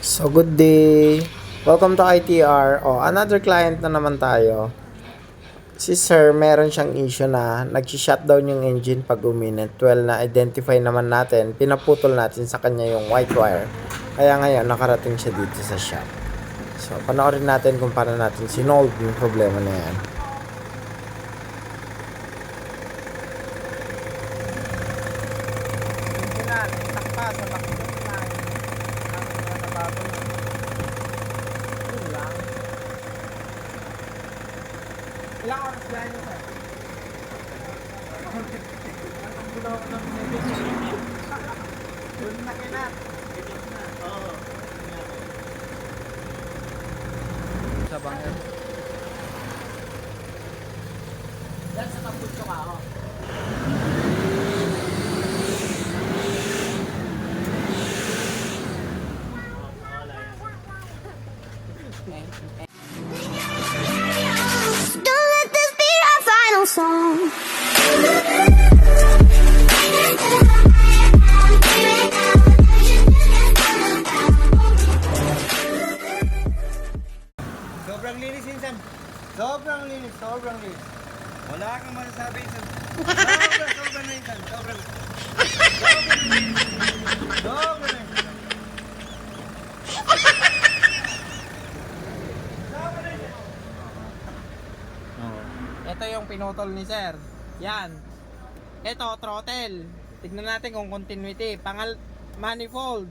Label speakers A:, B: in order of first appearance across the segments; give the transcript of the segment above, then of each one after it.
A: So, good day. Welcome to ITR. Oh, another client na naman tayo. Si sir, meron siyang issue na nag-shutdown yung engine pag uminit. Well, na-identify naman natin, pinaputol natin sa kanya yung white wire. Kaya ngayon, nakarating siya dito sa shop. So, panoorin natin kung paano natin sinolve yung problema na yan.
B: Tignan natin kung continuity. Pangal manifold.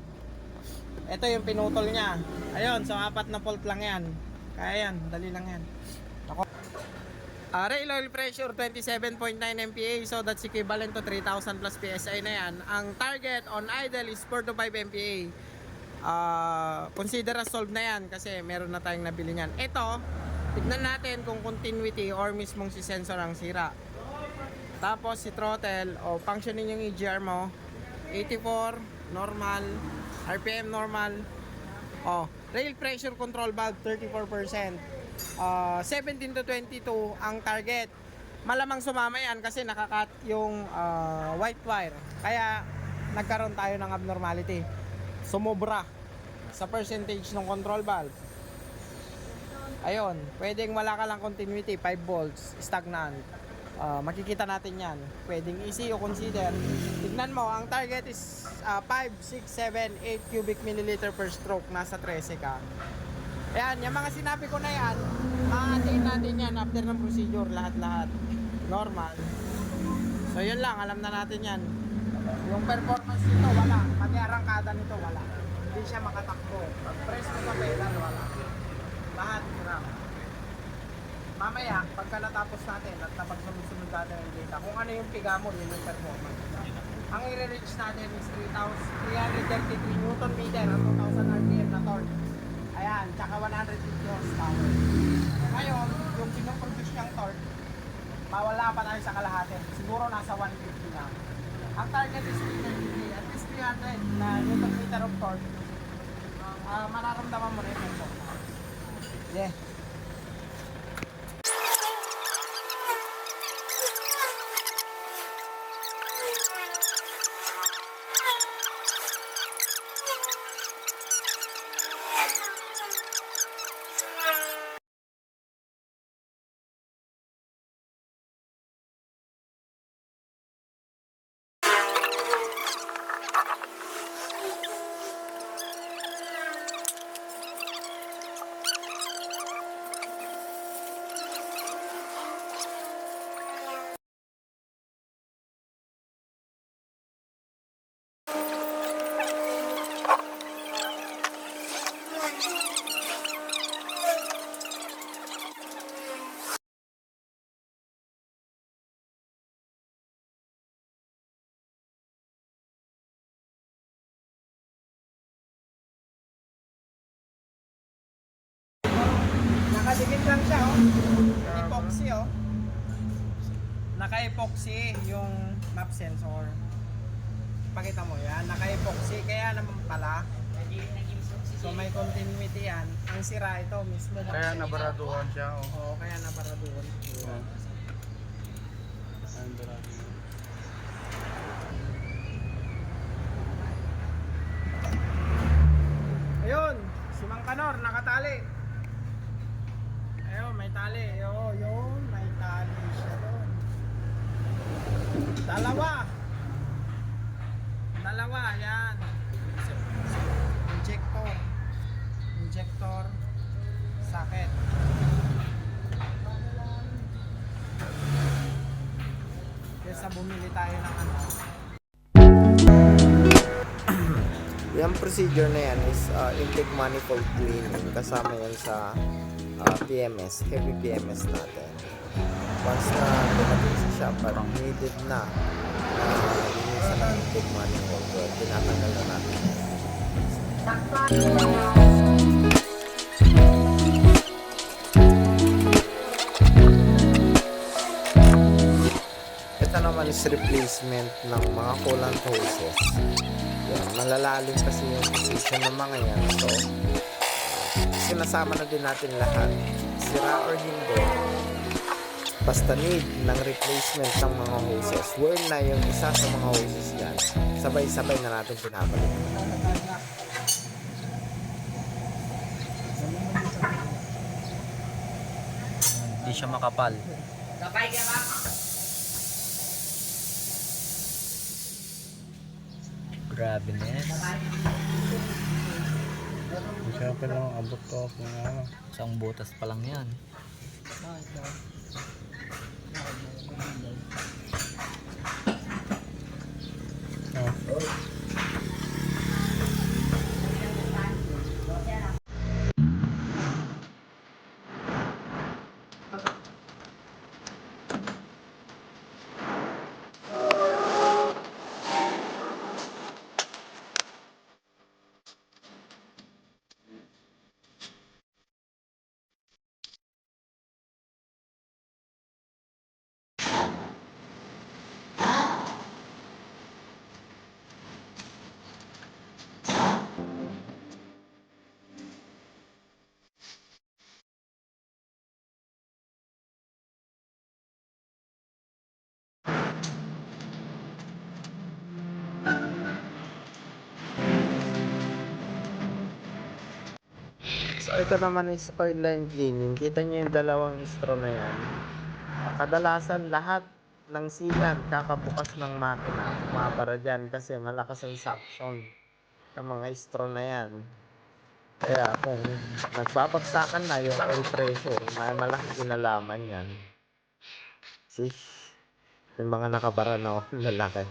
B: Ito yung pinutol niya. Ayun, so apat na volt lang yan. Kaya yan, dali lang yan. Ako. Uh, rail oil pressure 27.9 MPa so that's equivalent to 3,000 plus PSI na yan. Ang target on idle is 4 to 5 MPa. Uh, consider as solved na yan kasi meron na tayong nabili niyan. Ito, tignan natin kung continuity or mismong si sensor ang sira. Tapos si throttle o functioning yung EGR mo. 84 normal. RPM normal. Oh rail pressure control valve 34% uh, 17 to 22 ang target. Malamang sumama yan kasi nakakat yung ah, white wire. Kaya nagkaroon tayo ng abnormality. Sumobra sa percentage ng control valve. Ayun pwedeng wala ka lang continuity 5 volts stagnant Ah, makikita natin yan. Pwedeng easy o consider. Tignan mo, ang target is ah, 5, 6, 7, 8 cubic milliliter per stroke. Nasa 13 ka. Ayan, yung mga sinabi ko na yan, maatiin natin yan after ng procedure, lahat-lahat. Normal. So yun lang, alam na natin yan. Yung performance nito, wala. Pati arangkada nito, wala. Hindi siya makatakbo. Pag press mo sa pedal, wala. Lahat, hirap. Mamaya, pagka natapos natin at napagsunod-sunod natin yung data, kung ano yung piga mo, yun yung performance. Ang i-reach natin is 3,000 333 Newton meter at 2,000 RPM na torque. Ayan, tsaka 150 horsepower. Ngayon, yung sinuproduce niyang torque, mawala pa tayo sa kalahati. Siguro nasa 150 na. Ang target is 333, at least 300 na Newton meter of torque. Ah, mararamdaman mo rin yung torque. Yeah. Nakadikit lang siya, oh. Epoxy, oh. Naka-epoxy yung map sensor. Pakita mo yan, naka-epoxy. Kaya naman pala, so may continuity yan. Ang sira ito mismo.
C: Kaya nabaraduhan siya. Oh.
B: Oo, kaya nabaraduhan. Ayun, Manor, nakatali. Ayun, may tali. Ayun, yun, may tali siya doon. Dalawa. Dalawa, yan. Injector. Injector. Socket. Kesa bumili tayo ng ano.
A: Yung procedure na yan is uh, intake manifold cleaning. Kasama yan sa uh, PMS, heavy PMS natin. Once na dumating sa shop at needed na uh, linisan ng intake manifold, well, tinatanggal na natin. Ito naman is replacement ng mga coolant hoses. Yan, malalalim kasi yung position ng mga yan. So, sinasama na din natin lahat. Sira or hindi. Basta need ng replacement ng mga hoses. Worn na yung isa sa mga hoses yan. Sabay-sabay na natin pinabalik.
C: Hindi siya makapal. Grabe na yan.
D: Siyempre lang, abot ko ako ng ano.
C: Isang butas pa lang yan.
A: So, ito naman is oil line cleaning. Kita niyo yung dalawang straw na yan. Kadalasan lahat ng silan kakabukas ng makina. Mapara dyan kasi malakas ang suction ng mga straw na yan. Kaya kung nagbabagsakan na yung oil pressure, may malaki kinalaman yan. See? Yung mga nakabara na oh, lalaki.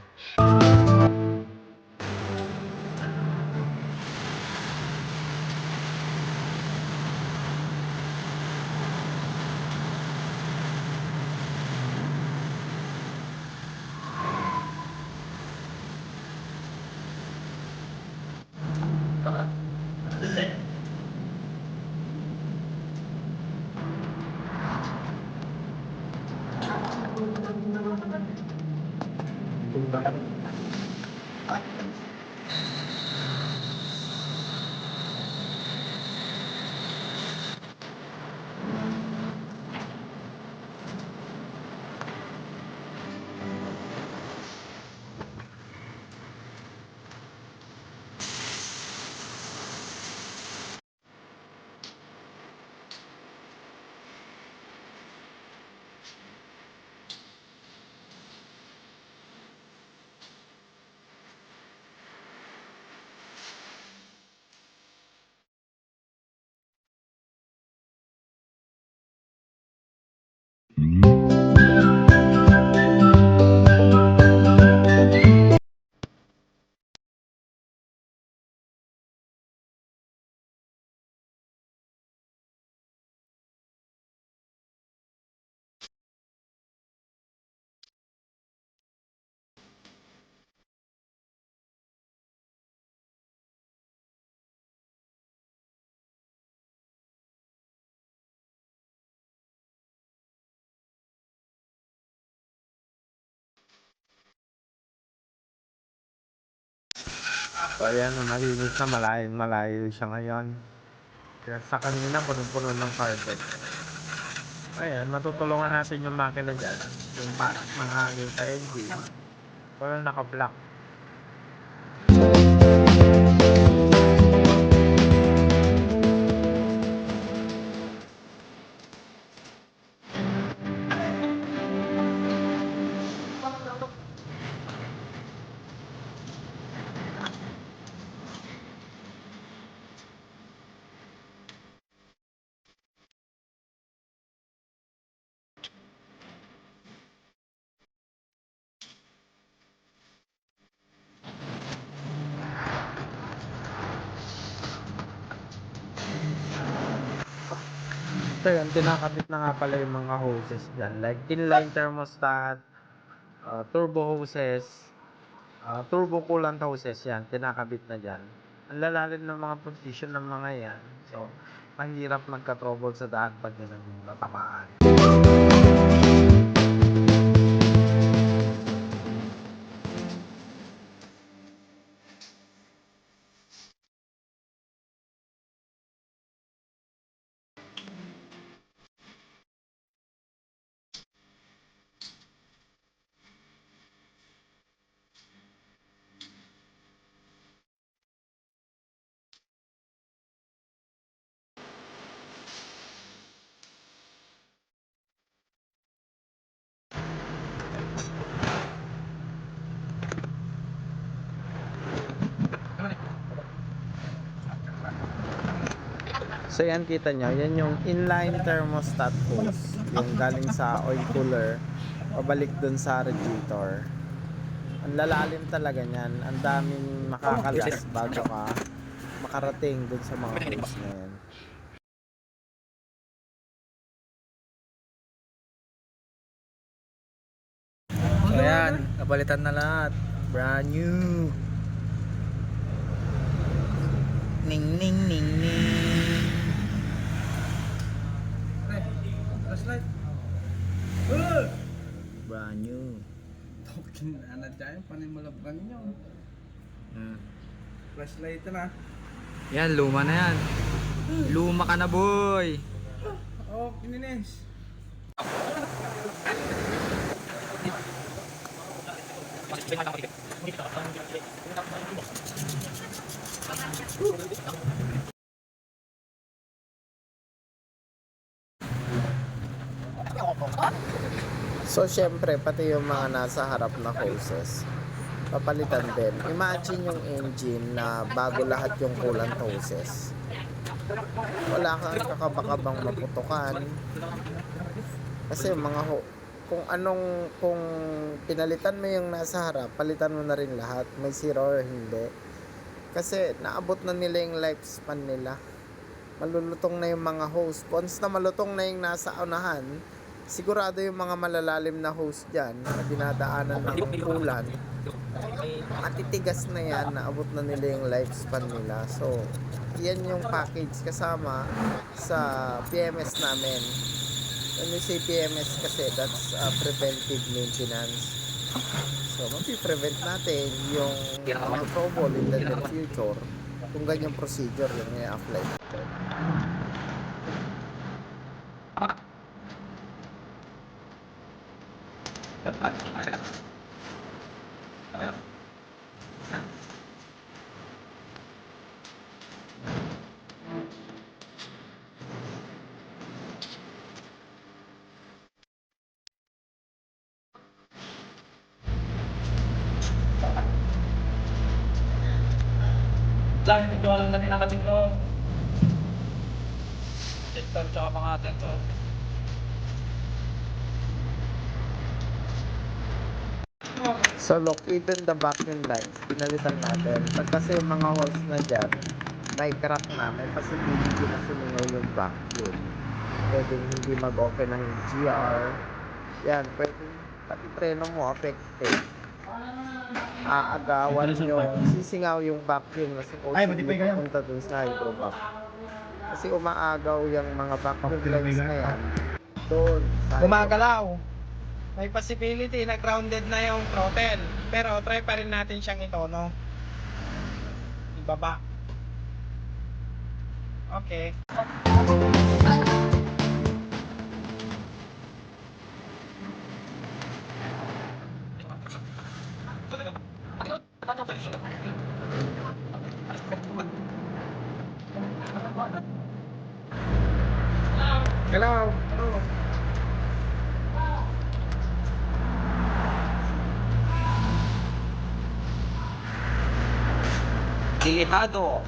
A: 好了。Thank you. So ayan, malinis na malayo, malayo siya ngayon. Kaya sa kanina, punong-puno ng carpet. Ayan, matutulungan natin yung makina dyan. Yung pa, mahangin sa engine. Walang naka-block. So yun, tinakabit na nga pala yung mga hoses dyan. Like inline thermostat, uh, turbo hoses, uh, turbo coolant hoses yan. Tinakabit na dyan. Ang lalalim ng mga position ng mga yan. So, mahirap magka-trouble sa daan pag yan ang natamaan. So yan kita nyo, yan yung inline thermostat hose. Yung galing sa oil cooler, pabalik dun sa radiator. Ang lalalim talaga niyan. Ang daming makakalas bago ka makarating dun sa mga hose na yan.
C: So ayan, napalitan na lahat. Brand new. Ning ning ning ning. Brand new.
D: Tokin na na dyan, panimulabgan nyo.
C: Mm.
D: Flashlight na.
C: Yan, luma na yan. Luma ka na boy.
D: Oh, kinines.
A: So, syempre, pati yung mga nasa harap na hoses, papalitan din. Imagine yung engine na bago lahat yung coolant hoses. Wala kang kakabakabang maputukan. Kasi yung mga ho kung anong, kung pinalitan mo yung nasa harap, palitan mo na rin lahat. May zero or hindi. Kasi naabot na nila yung lifespan nila. Malulutong na yung mga hose. Once na malutong na yung nasa unahan, sigurado yung mga malalalim na hose dyan na dinadaanan ng coolant, matitigas na yan, naabot na nila yung lifespan nila. So, yan yung package kasama sa PMS namin. When we say PMS kasi, that's uh, preventive maintenance. So, mapiprevent natin yung mga trouble in the future kung ganyang procedure yung i-apply natin.
C: Lang, ito lang natin nakating to. Ito, tsaka mga atin to.
A: So look, even the vacuum lines, pinalitan natin. Pag kasi yung mga holes na dyan, may crack na, may possibility na sumingaw yung vacuum. Pwede hindi mag-open ng GR. Yan, pwede pati preno mo affected. Aagawan yung sisingaw yung vacuum na supposedly pupunta dun sa hydrovac. Kasi umaagaw yung mga vacuum lines na yan. Doon. sa
B: Gumagalaw. May possibility na grounded na yung throttle. Pero try pa rin natin siyang itono. Ibaba. Okay. ハ
C: ー動。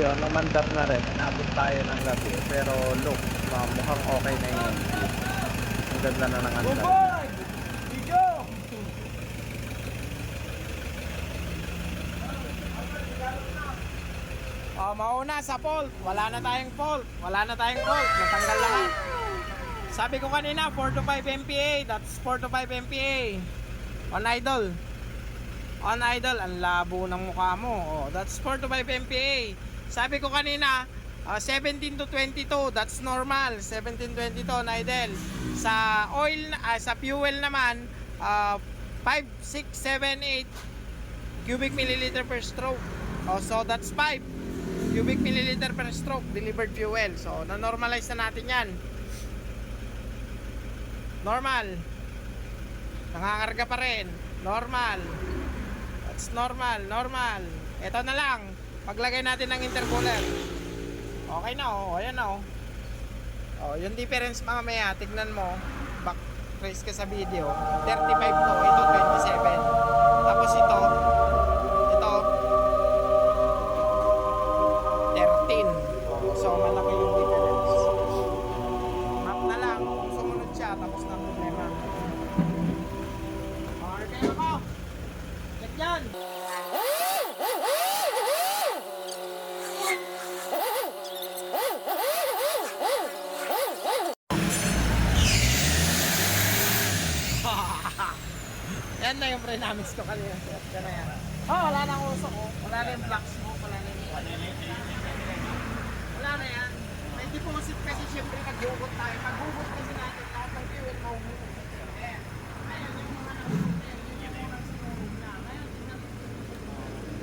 C: Yun, namandar na rin. Inabot tayo ng gabi. Pero look, uh, mukhang okay na engine. Ang ganda na ng andar.
B: Oh, mauna sa fault. Wala na tayong fault. Wala na tayong fault. Natanggal lahat. Sabi ko kanina, 4 to 5 MPa. That's 4 to 5 MPa. On idle. On idle. Ang labo ng mukha mo. Oh, that's 4 to 5 MPa. Sabi ko kanina, ah, 17 to 22. That's normal. 17 22 on idle. Sa oil, ah, sa fuel naman, ah, 5, 6, 7, 8 cubic milliliter per stroke. Oh, so that's 5 cubic milliliter per stroke delivered fuel. So, na-normalize na natin yan. Normal. Nangangarga pa rin. Normal. That's normal. Normal. Ito na lang. Paglagay natin ng intercooler. Okay na oh. Ayan na oh. Oh, yung difference mamaya, tignan mo. Back trace ka sa video. 35 to. Ito 27. Tapos ito, yung pre-namix ko kanina. Yan na yan. Oh, wala na uso ko. Wala na yung black smoke. Wala na yung wala na yan. May deposit kasi syempre naghugot tayo. Paghugot kasi natin lahat ng fuel mahuhugot. Eh, ayun yung mga nahugot eh. Yun yung mga sinuhog na. Ngayon, tingnan mo.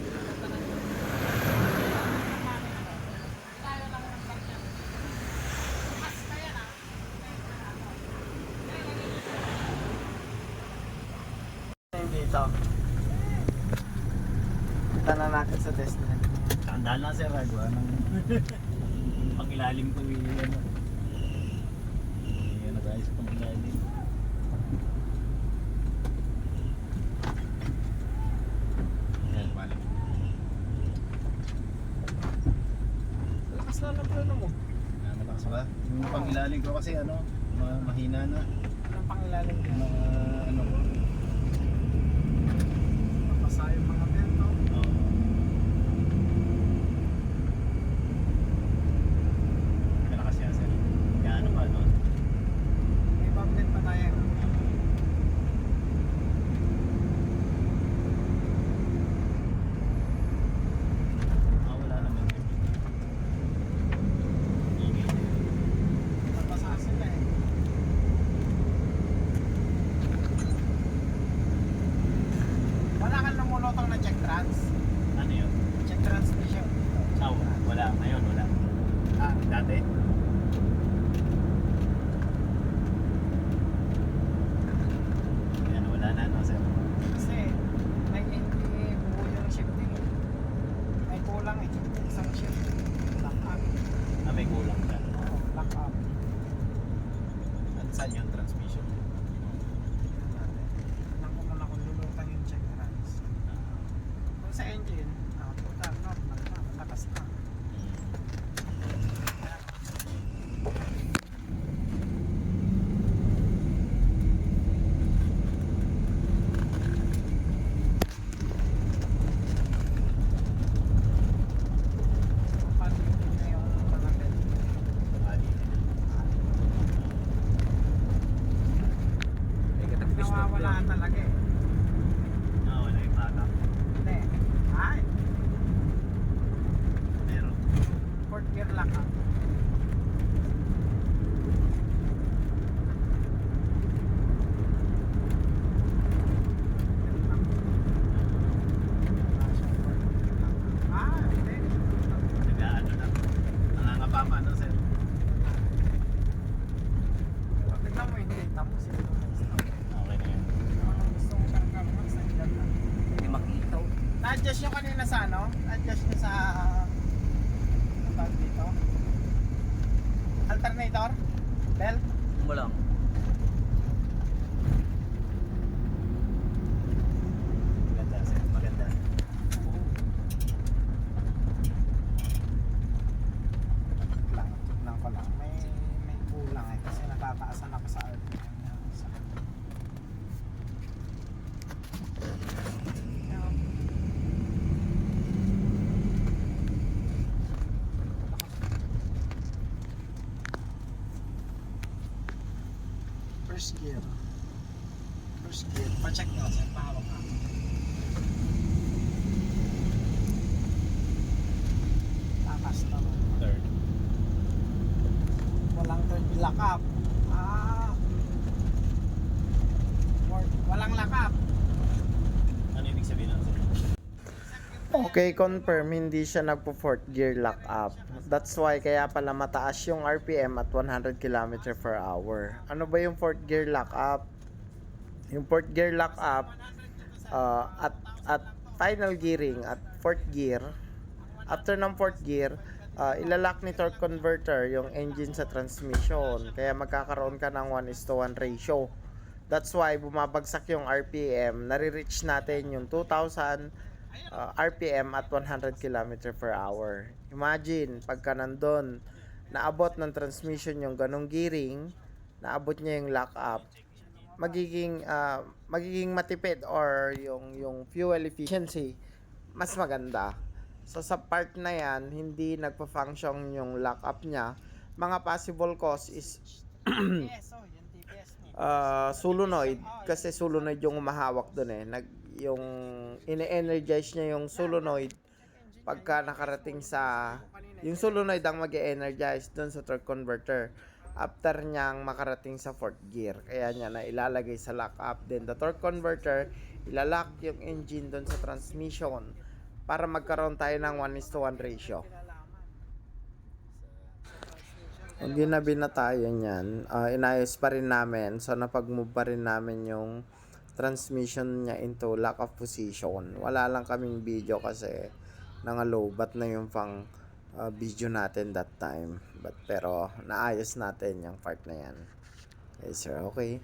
B: Ganda na yun. Tayo lang ng ganyan. Mas kaya na.
A: dito. Punta na natin sa Disney.
C: Tandaan lang sir, agwa ng pangilalim ko yung ano. Yan na tayo sa pangilalim. Yan, balik.
B: Lakas na ng plano mo.
C: Malakas ba? Yung pangilalim ko kasi ano, ma- mahina na.
B: Ang pangilalim yan.
C: mga
B: fourth gear lock up. Ah, hindi.
C: Nag-ano na. Nangangapama no sir?
B: Pag tignan mo hindi, tapos yun.
C: Okay na yan.
B: Anong gusto mo siyang gawin sa ilan na?
C: Hindi makita.
B: Na-adjust nyo kanina sa ano? Na-adjust nyo sa... Ang tawag dito? Alternator? Bell?
C: Wala. Maganda sir. Maganda.
B: First gear. First gear. Pacheck nyo. Saan pahawak ka? Takas na.
C: Third.
B: Walang third lock up. Ah. Fourth. Walang lock up.
C: Ano ibig sabihin ng
A: Okay, confirm, hindi siya nagpo fourth gear lock up. That's why kaya pala mataas yung RPM at 100 km per hour. Ano ba yung fourth gear lock up? Yung fourth gear lock up uh, at at final gearing at fourth gear after ng fourth gear uh, ilalock ni torque converter yung engine sa transmission kaya magkakaroon ka ng 1 is to 1 ratio that's why bumabagsak yung RPM nare-reach natin yung 2000 uh, RPM at 100 km per hour imagine pagka nandun naabot ng transmission yung ganong gearing naabot niya yung lock up magiging ah, magiging matipid or yung yung fuel efficiency mas maganda. So sa part na yan, hindi nagpa-function yung lock up niya. Mga possible cause is uh, solenoid kasi solenoid yung umahawak doon eh. Nag yung ine-energize niya yung solenoid pagka nakarating sa yung solenoid ang mag-energize doon sa torque converter after niyang makarating sa fourth gear. Kaya niya na ilalagay sa lock up. Then the torque converter ilalock yung engine doon sa transmission para magkaroon tayo ng 1 is to 1 ratio. Kung ginabi na tayo niyan, ah, inayos pa rin namin. So, napag-move pa rin namin yung transmission niya into lock of position. Wala lang kaming video kasi nangalobat na yung pang ah, video natin that time. But, pero, naayos natin yung part na yan. Okay, sir. Okay.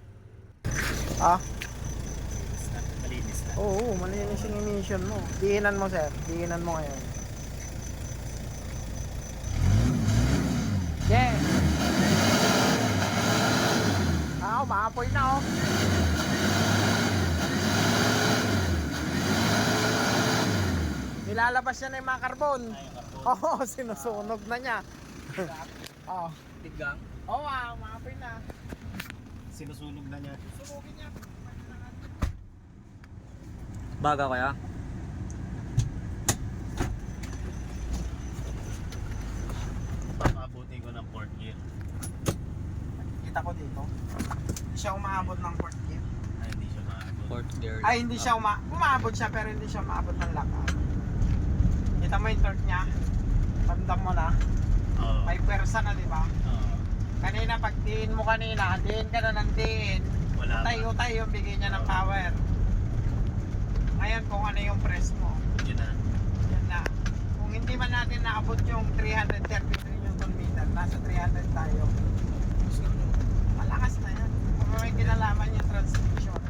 A: Ah?
C: Malinis na.
A: Oo, malinis yung emission mo. Diinan mo, sir. Diinan mo ngayon.
B: Yeah. Ah, umaapoy na oh. Nilalabas niya na yung mga karbon. Oo, sinusunog na niya. Oo.
D: Tigang.
B: Oo, ah, umaapoy na.
C: Sinusunog na niya.
B: Sunugin niya.
D: Baga kaya?
C: Papabuti ko ng fourth gear.
B: Kita ko dito. Hindi siya umaabot ng fourth gear.
C: Ay, hindi siya maabot.
D: Fourth gear.
B: Ay, hindi siya uma umaabot siya pero hindi siya umaabot ng lockout. Kita mo yung torque niya. Ramdam mo na.
C: Oo.
B: May pwersa na, di ba?
C: Oo.
B: Kanina, pag diin mo kanina, diin ka na ng diin.
C: Wala.
B: Utay-utay yung bigay niya ng power. Ngayon, kung ano yung press mo,
C: Yun na.
B: yan na. Kung hindi man natin naabot yung 333 Newton meter, nasa 300 tayo. Malakas na yan. Kung may kinalaman yung transmission.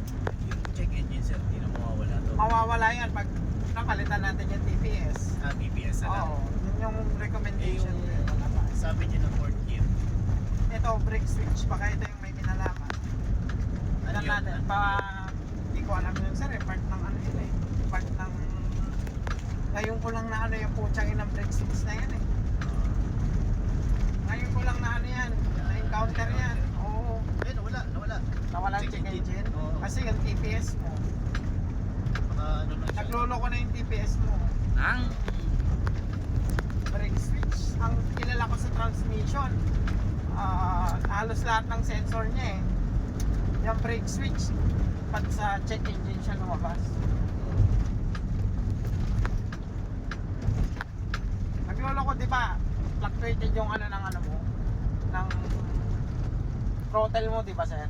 C: Yung check engine sir, hindi na mawawala to.
B: Mawawala yan pag napalitan natin yung TPS.
C: Na lang.
B: Oo, yun yung recommendation.
C: Eh, yung- Sabi niya ng fourth gear.
B: Ito, brake switch, baka ito yung may kinalaman.
C: Ano
B: Alam
C: yun?
B: natin, pa, hindi ko alam yun sir, eh, part ng ano yun eh. Part ng, ngayon ko lang na ano yung putsang ng brake switch na yan eh. Ngayon ko lang na ano yan, na-encounter yan. Oo,
C: Ayun, nawala, nawala.
B: nawala yung check engine.
C: Oo.
B: Kasi yung TPS mo,
C: Baka ano siya.
B: naglolo ko na yung TPS mo.
D: Ang?
B: Switch. Ang kilala ko sa transmission, ah, halos lahat ng sensor niya eh. Yung brake switch, pag sa check engine siya lumabas. Naglolo ko, di ba, fluctuated yung ano ng ano mo, ng throttle mo, di ba sir?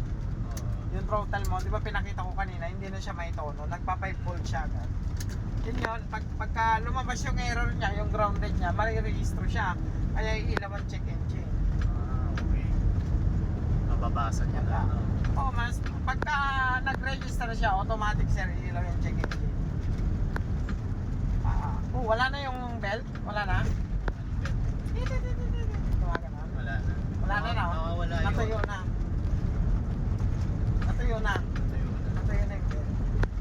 B: Yung throttle mo, di ba pinakita ko kanina, hindi na siya may tono, nagpa 5 volt siya agad. Yun yun, pag, pagka lumabas yung error niya, yung grounded niya, mariregistro siya. Kaya ilaw ang check engine.
C: Ah, okay. Mababasa niya na. ano.
B: Oh, mas pagka nag-register siya, automatic sir, ilaw yung check engine. Ah, oh, wala na yung belt? Wala na? Tumaga na.
C: Wala na.
B: Wala na na.
C: Nawawala yun.
B: Natuyo na. Natuyo na.
C: Natuyo na.
B: Natuyo na yung belt.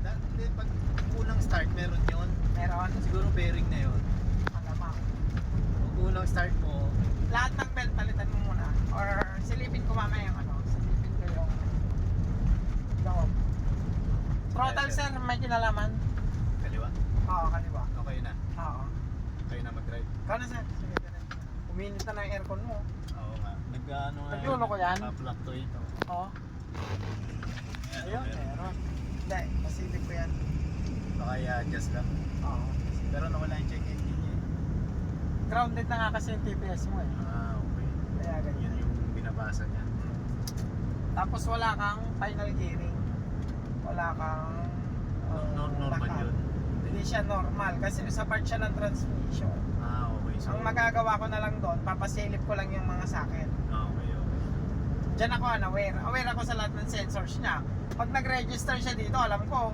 C: Dahil pag unang start, meron yun.
B: Meron.
C: Siguro bearing na yun.
B: Malamang.
C: Kung unang start mo,
B: lahat ng belt palitan mo muna or silipin ko mamaya yung ano silipin ko yung Throttle sir, may kinalaman?
C: Kaliwa?
B: Oo, kaliwa.
C: Okay na.
B: Oo.
C: Kayo na mag-drive.
B: Ikaw na sir. Sige, ganun. Uminit na ng aircon mo.
C: Oo nga. Nag-ano nga
B: Naglulo ko yan?
C: Na-fluctuate. oh.
B: Oo. Ayun, meron. Hindi, masilip ko yan.
C: Baka i-adjust lang.
B: Oo.
C: Pero nawala yung check engine niya.
B: Grounded na nga kasi yung TPS mo eh.
C: Ah, okay.
B: Kaya
C: Yun
B: ganyan.
C: yung binabasa niya.
B: Tapos wala kang final gearing. Wala kang... uh,
C: Nor- normal
B: backup.
C: yun.
B: Hindi siya normal kasi sa part siya ng transmission.
C: Ah, okay. So,
B: Ang magagawa ko na lang doon, papasilip ko lang yung mga socket.
C: Ah, okay, okay.
B: Diyan ako unaware. Aware ako sa lahat ng sensors niya. Pag nag-register siya dito, alam ko.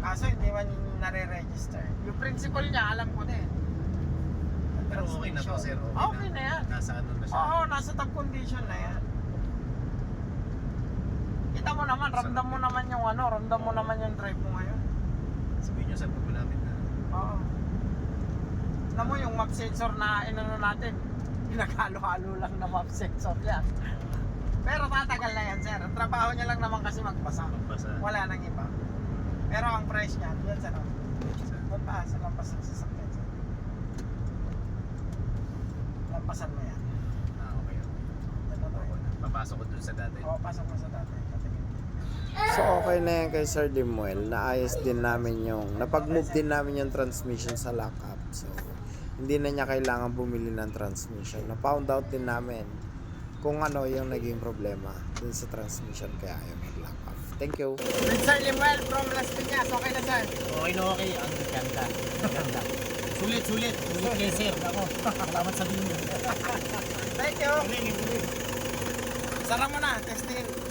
B: Kaso hindi man nare-register. Yung principle niya, alam ko din. Ang
C: Pero okay na to, sir.
B: transmission. Okay, na. yan.
C: Nasa ano na siya.
B: Oo, nasa top condition na yan. Kita mo naman, ramdam mo naman yung ano, ramdam mo naman yung drive mo ngayon.
C: Sabihin niyo sa pag malapit na.
B: Oo. Alam mo yung map sensor na inano natin, pinaghalo-halo lang na map sensor yan. Pero tatagal na yan, sir. Trabaho niya lang naman kasi magbasa.
C: Magbasa.
B: Wala nang iba. Pero ang price niya, yan sa ano,
C: Sa-
B: doon pa, sa lampas ng sasakyan. Lampasan mo yan.
C: Ah, okay, okay.
B: Yan na tayo.
C: Papasok ko dun sa dati.
B: Oo, pasok mo sa dati.
A: So okay na yan kay Sir Dimuel. Naayos din namin yung, napag-move din namin yung transmission sa lockup. So hindi na niya kailangan bumili ng transmission. Na-found out din namin kung ano yung naging problema dun sa transmission kaya ayaw mag-lock. Thank you.
B: With Sir Limuel from Las Piñas, okay na sir?
E: Okay na okay. Ang ganda. Ganda. Sulit, sulit. Sulit kay sir. Ako, salamat sa binyo.
B: Thank you! Sara mo na, testingin.